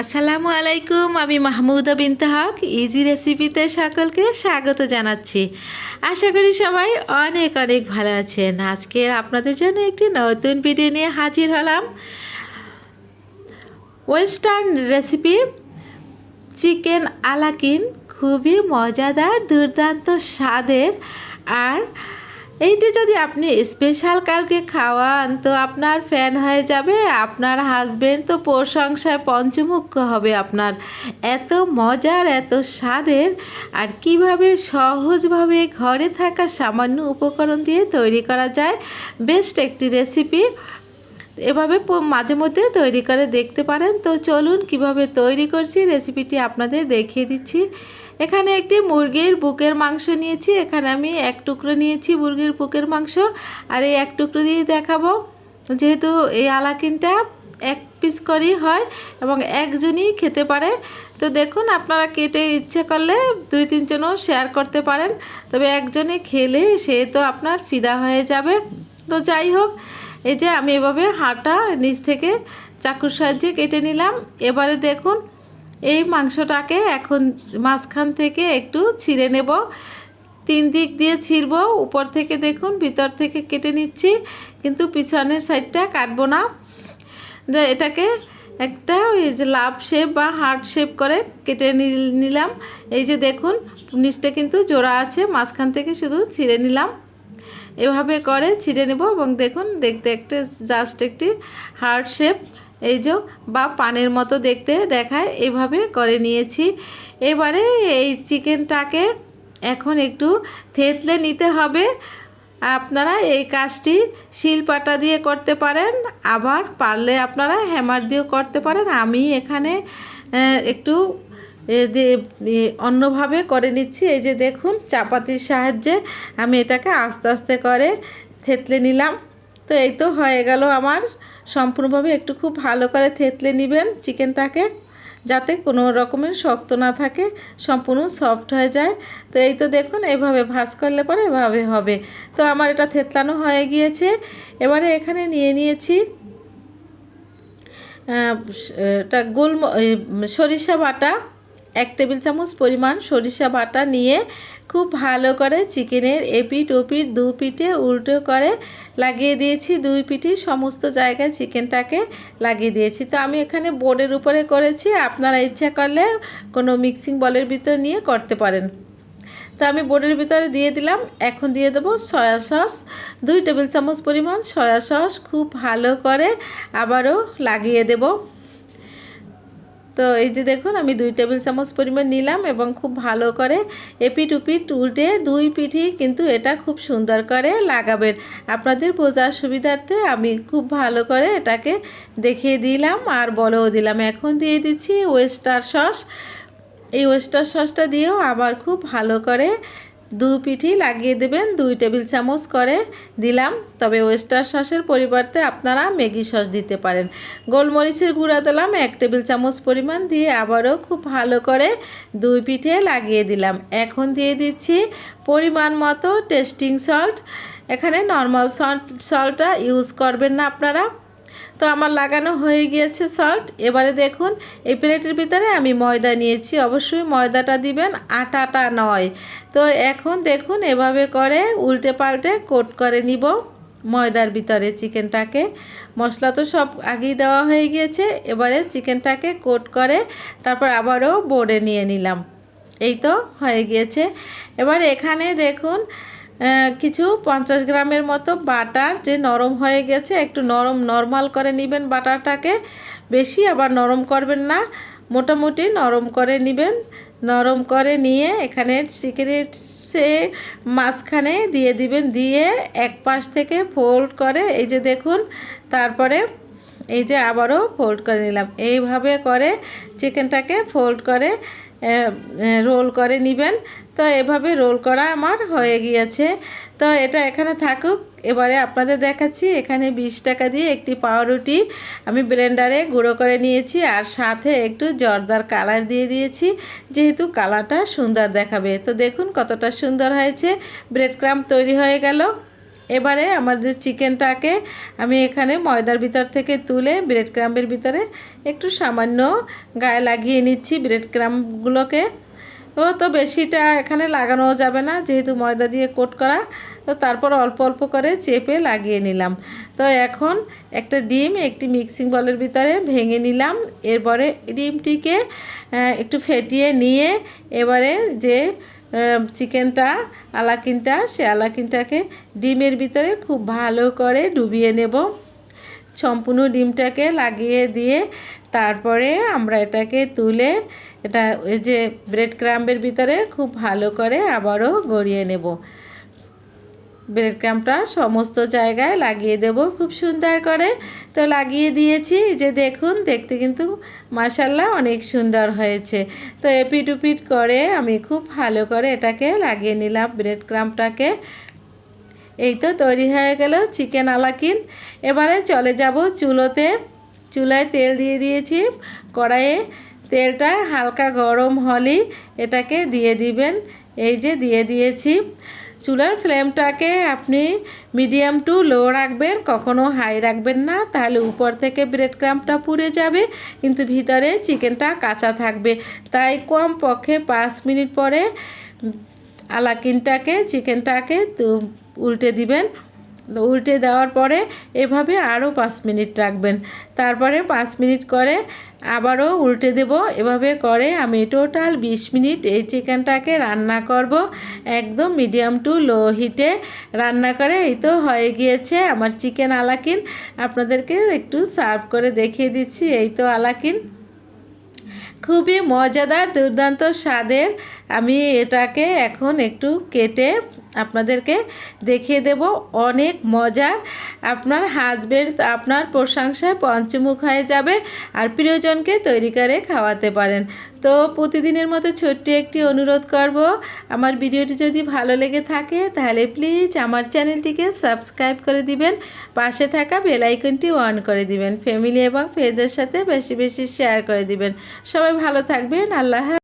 আসসালামু আলাইকুম, আমি মাহমুদা বিনতে হক ইজি রেসিপিতে সকলকে স্বাগত জানাচ্ছি। আশা করি সবাই অনেক অনেক ভালো আছেন। আজকে আপনাদের জন্য একটি নতুন ভিডিও নিয়ে হাজির হলাম। ওয়েস্টার্ন রেসিপি চিকেন আলাকিন খুবই মজাদার, দুর্দান্ত স্বাদের, আর এইটি যদি আপনি স্পেশাল কাউকে খাওয়ান, তো আপনার ফ্যান হয়ে যাবে, আপনার হাজবেন্ড তো প্রশংসায় পঞ্চমুখ্য হবে আপনার। এত মজার, এত স্বাদের, আর কীভাবে সহজভাবে ঘরে থাকা সামান্য উপকরণ দিয়ে তৈরি করা যায় বেস্ট একটি রেসিপি এভাবে মাঝে মধ্যে তৈরি করে দেখতে পারেন। তো চলুন কীভাবে তৈরি করছি রেসিপিটি আপনাদের দেখিয়ে দিচ্ছি। এখানে একটি মুরগির বুকের মাংস নিয়েছি। এখানে আমি এক টুকরো নিয়েছি মুরগির বুকের মাংস। আর এই এক টুকরো দিয়ে দেখাবো। যেহেতু এই আলাকিনটা এক পিস করেই হয় এবং একজনই খেতে পারে। তো দেখুন, আপনারা কেটে ইচ্ছে করলে দুই, তিনজনও শেয়ার করতে পারেন। তবে একজনে খেলে সে তো আপনার ফিদা হয়ে যাবে। তো যাই হোক, এই যে আমি এভাবে হাঁটা নিচ থেকে চাকুর সাহায্যে কেটে নিলাম। এবারে দেখুন এই মাংসটাকে এখন মাঝখান থেকে একটু ছিঁড়ে নেব। তিন দিক দিয়ে ছিঁড়ব। উপর থেকে দেখুন, ভিতর থেকে কেটে নিচ্ছি, কিন্তু পিছনের সাইডটা কাটবো না। এটাকে একটা এই যে লাভ শেপ বা হার্ট শেপ করে কেটে নিলাম। এই যে দেখুন, নিচটা কিন্তু জোড়া আছে, মাঝখান থেকে শুধু ছিঁড়ে নিলাম। এভাবে করে ছিঁড়ে নেব এবং দেখুন, দেখতে একটা জাস্ট একটি হার্ট শেপ। এই যে বা পানের মতো দেখতে দেখায়, এভাবে করে নিয়েছি। এবারে এই চিকেনটাকে এখন একটু থেতলে নিতে হবে। আপনারা এই কাজটি শিলপাটা দিয়ে করতে পারেন, আবার পারলে আপনারা হ্যামার দিয়েও করতে পারেন। আমি এখানে একটু অন্যভাবে করে নিচ্ছি। এই যে দেখুন, চাপাতির সাহায্যে আমি এটাকে আস্তে আস্তে করে থেতলে নিলাম। তো এই তো হয়ে গেল আমার। সম্পূর্ণভাবে একটু খুব ভালো করে থেতলে নেবেন চিকেনটাকে, যাতে কোনো রকমের শক্ত না থাকে, সম্পূর্ণ সফট হয়ে যায়। তো এই তো দেখুন, এভাবে ভাজ করলে পরে এভাবে হবে। তো আমার এটা থেতলানো হয়ে গিয়েছে। এবারে এখানে নিয়ে নিয়েছি এটা গোল সরিষা বাটা। এক টেবিল চামচ পরিমাণ সরিষা বাটা নিয়ে খুব ভালো করে চিকেনের এপিট ওপিট দু পিঠে উল্টো করে লাগিয়ে দিয়েছি। দুই পিঠে সমস্ত জায়গায় চিকেনটাকে লাগিয়ে দিয়েছি। তো আমি এখানে বোর্ডের উপরে করেছি। আপনারা ইচ্ছা করলে কোনো মিক্সিং বলের ভিতর নিয়ে করতে পারেন। তো আমি বোর্ডের ভিতরে দিয়ে দিলাম। এখন দিয়ে দেবো সয়া সস। দুই টেবিল চামচ পরিমাণ সয়া সস। খুব ভালো করে আবারও লাগিয়ে দেব। তো এই যে দেখুন, আমি দুই টেবিল চামচ পরিমাণ নিলাম এবং খুব ভালো করে এপিট উপিট উল্টে দুই পিঠি কিন্তু এটা খুব সুন্দর করে লাগাবেন। আপনাদের বোঝার সুবিধার্থে আমি খুব ভালো করে এটাকে দেখিয়ে দিলাম আর বলেও দিলাম। এখন দিয়ে দিচ্ছি ওয়েস্টার সস। এই ওয়েস্টার সসটা দিয়েও আবার খুব ভালো করে দু পিঠি লাগিয়ে দেবেন, দুই টেবিল চামচ করে দিলাম। তবে ওয়েস্টার সসের পরিবর্তে আপনারা ম্যাগি সস দিতে পারেন। গোলমরিচের গুঁড়া দিলাম, এক টেবিল চামচ পরিমাণ দিয়ে আবারও খুব ভালো করে দুই পিঠে লাগিয়ে দিলাম। এখন দিয়ে দিচ্ছি পরিমাণ মতো টেস্টিং সল্ট। এখানে নর্মাল সল্ট, সল্টটা ইউজ করবেন না আপনারা। তো আমার লাগানো হয়ে গিয়েছে সল্ট এবারে দেখুন, এই প্লেটের ভিতরে আমি ময়দা নিয়েছি। অবশ্যই ময়দাটা দিবেন, আটাটা নয়। তো এখন দেখুন, এভাবে করে উল্টে পাল্টে কোট করে নিব ময়দার ভিতরে চিকেনটাকে। মশলা তো সব আগেই দেওয়া হয়ে গিয়েছে। এবারে চিকেনটাকে কোট করে তারপর আবারও বোর্ডে নিয়ে নিলাম। এই তো হয়ে গিয়েছে। এবার এখানে দেখুন কিছু পঞ্চাশ গ্রামের মতো বাটার যে নরম হয়ে গেছে, একটু নরম নর্মাল করে নেবেন বাটারটাকে। বেশি আবার নরম করবেন না, মোটামুটি নরম করে নেবেন। নরম করে নিয়ে এখানে চিকেনের সে মাঝখানে দিয়ে দিবেন, দিয়ে এক পাশ থেকে ফোল্ড করে, এই যে দেখুন, তারপরে এই যে আবারও ফোল্ড করে নিলাম। এইভাবে করে চিকেনটাকে ফোল্ড করে রোল করে নেবেন। তো এভাবে রোল করা আমার হয়ে গিয়েছে। তো এটা এখানে থাকুক। এবারে আপনাদের দেখাচ্ছি, এখানে বিশ টাকা দিয়ে একটি পাউরুটি আমি ব্লেন্ডারে গুঁড়ো করে নিয়েছি আর সাথে একটু জর্দার কালার দিয়ে দিয়েছি, যেহেতু কালারটা সুন্দর দেখাবে। তো দেখুন কতটা সুন্দর হয়েছে। ব্রেড ক্রাম তৈরি হয়ে গেল। এবারে আমাদের চিকেনটাকে আমি এখানে ময়দার ভিতর থেকে তুলে ব্রেড ক্রাম্বের ভিতরে একটু সামান্য গায়ে লাগিয়ে নিচ্ছি ব্রেড ক্রাম্বগুলোকে ও তো বেশিটা এখানে লাগানো যাবে না, যেহেতু ময়দা দিয়ে কোট করা, তো তারপর অল্প অল্প করে চেপে লাগিয়ে নিলাম। তো এখন একটা ডিম একটি মিক্সিং বলের ভিতরে ভেঙে নিলাম, এরপরে ডিমটিকে একটু ফেটিয়ে নিয়ে এবারে যে চিকেনটা, আলাকিনটা, সে আলাকিনটাকে ডিমের ভিতরে খুব ভালো করে ডুবিয়ে নেব। সম্পূর্ণ ডিমটাকে লাগিয়ে দিয়ে তারপরে আমরা এটাকে তুলে এটা ওই যে ব্রেড ক্রাম্বের ভিতরে খুব ভালো করে আবারও গড়িয়ে নেব। ব্রেড ক্রাম্পটা সমস্ত জায়গায় লাগিয়ে দেব, খুব সুন্দর করে। তো লাগিয়ে দিয়েছি যে দেখুন, দেখতে কিন্তু মাসাল্লাহ অনেক সুন্দর হয়েছে। তো এপিট উপিট করে আমি খুব ভালো করে এটাকে লাগিয়ে নিলাম ব্রেড ক্রাম্পটাকে এই তো তৈরি হয়ে গেল চিকেন আলাকিন। এবারে চলে যাব চুলোতে। চুলায় তেল দিয়ে দিয়েছি, কড়াইয়ে তেলটা হালকা গরম হলেই এটাকে দিয়ে দিবেন। এই যে দিয়ে দিয়েছি। চুলার ফ্লেমটাকে আপনি মিডিয়াম টু লো রাখবেন, কখনো হাই রাখবেন না, তাহলে উপর থেকে ব্রেড ক্রাম্পটা পুড়ে যাবে, কিন্তু ভিতরে চিকেনটা কাঁচা থাকবে। তাই কম পক্ষে পাঁচ মিনিট পরে আলাকিনটাকে, চিকেনটাকে উল্টে দিবেন। উল্টে দেওয়ার পরে এভাবে আরও পাঁচ মিনিট রাখবেন। তারপরে পাঁচ মিনিট করে আবারও উল্টে দেব। এভাবে করে আমি টোটাল বিশ মিনিট এই চিকেনটাকে রান্না করব। একদম মিডিয়াম টু লো হিটে রান্না করে। এই তো হয়ে গিয়েছে আমার চিকেন আলাকিন। আপনাদেরকে একটু সার্ভ করে দেখিয়ে দিচ্ছি। এই তো আলাকিন। খুবই মজাদার, দুর্দান্ত স্বাদের। আমি এটাকে এখন একটু কেটে আপনাদেরকে দেখিয়ে দেব। অনেক মজার। আপনার হাজবেন্ড আপনার প্রশংসায় পঞ্চমুখ হয়ে যাবে আর প্রিয়জনকে তৈরি করে খাওয়াতে পারেন। তো প্রতিদিনের মতো ছোট্ট একটি অনুরোধ করব। আমার ভিডিওটি যদি ভালো লেগে থাকে, তাহলে প্লিজ আমার চ্যানেলটিকে সাবস্ক্রাইব করে দিবেন। পাশে থাকা বেল আইকনটি অন করে দিবেন। ফ্যামিলি এবং ফ্রেন্ডদের সাথে বেশি বেশি শেয়ার করে দিবেন। সবাই ভালো থাকবেন। আল্লাহ।